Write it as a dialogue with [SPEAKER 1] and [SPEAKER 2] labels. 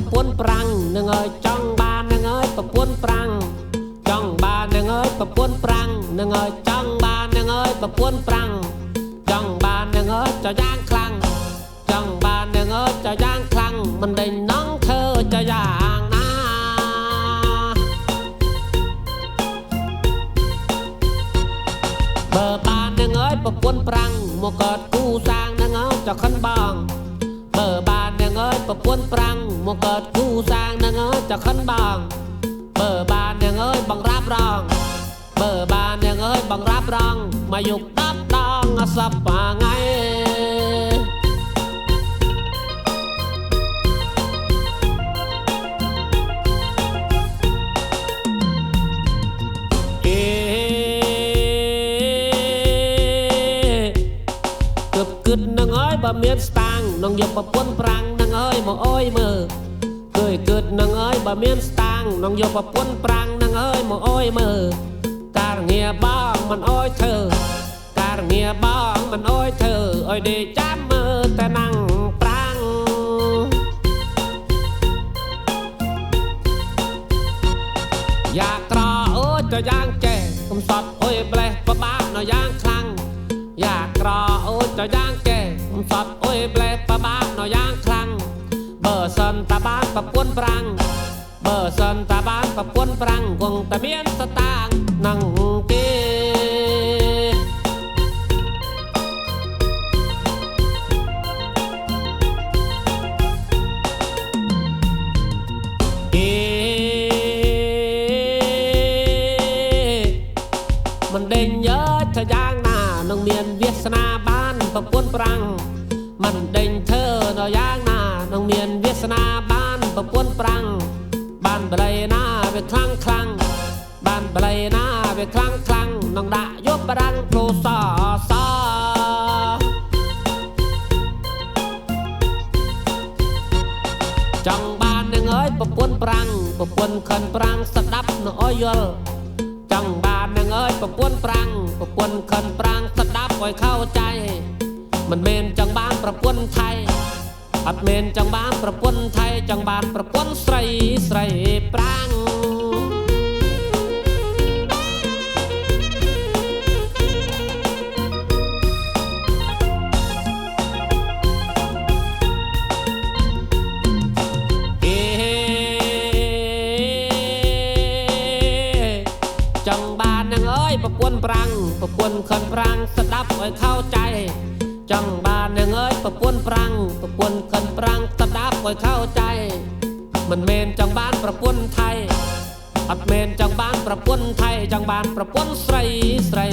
[SPEAKER 1] ប្រពន្ធប្រាំងនឹងអើយចង់បាននឹងអើយប្រពន្ធប្រាំងចង់បាននឹងអើយប្រពន្ធប្រាំងនឹងអើយចង់បាននឹងអើយប្រពន្ធប្រាំងចង់បាននឹងអើយចោយ៉ាងខ្លាំងចង់បាននឹងអើយចោយ៉ាងខ្លាំងមិនដេញនងធ្វើចោយ៉ាងណាបើបាននឹងអើយប្រពន្ធប្រាំងមកកើតគូសាងនឹងអើយចខិនបងបើបាននឹងអើយ ប្រពន្ធប្រាំងមកកើតគូសាងនឹងអើយចខិនបងបើបាននឹងអើយបងរាប់រងបើបាននឹងអើយបងរាប់រងមកយុគ10ដងអសប្បាថ្ងៃអេគឹបគិតនឹងអើយបើមានស្តាងនឹងយកប្រពន្ធប្រាំងនឹងអើយ មកអើយមើលគយគិតនឹងអើយបើមានស្តាងនឹងយកប្រពន្ធប្រាំងនឹងអើយមកអើយមើលការងារបងមិនអើយធ្វើការងារបងមិនអើយធ្វើអើយដេកចាំមើលតែណាំងប្រាំងយ៉ាក្រអូចទៅយ៉ាងចេះកុំសត់អុយប្លេះបបាក់នៅយ៉ាងខ្លាំងយ៉ាក្រអូចទៅយ៉ាងចេះកុំសត់អុយប្លេះបបាក់នៅយ៉ាងខ្លាំងបើ សិនតាបានប្រពន្ធប្រាំងបើសិនតាបានប្រពន្ធប្រាំងគង់តែមានស្តាងនឹងគេអេមិនដេញយើថាយ៉ាងណានឹងមានវាសនាបានប្រពន្ធប្រាំងមិនដេញធ្វើនៅយ៉ាងណា ប្រពន្ធប្រាំងបានបល័យណាវាខ្លាំងខ្លាំងបានបល័យណាវាខ្លាំងខ្លាំងនឹងដាក់យប់ប្រាំងព្រោះសស ចង់បាននឹងអើយប្រពន្ធប្រាំងប្រពន្ធខិនប្រាំងស្ដាប់នៅអើយយល់ចង់បាននឹងអើយប្រពន្ធប្រាំងប្រពន្ធខិនប្រាំងស្ដាប់ឲ្យเข้าใจមិនមែនចង់បានប្រពន្ធថៃ អត់មែនចង់បានប្រពន្ធថៃចង់បានប្រពន្ធស្រីស្រីប្រាំងចង់បាននឹងអើយប្រពន្ធប្រាំងប្រពន្ធខនប្រាំងស្ដាប់ឲ្យខោចៃ ចង់បាននឹងអើយប្រពន្ធប្រាំងប្រពន្ធកិនប្រាំងស្ដាប់ឲ្យខោចៃមិនមែនចង់បានប្រពន្ធថៃអត់មែនចង់បានប្រពន្ធថៃចង់បានប្រពន្ធស្រីស្រី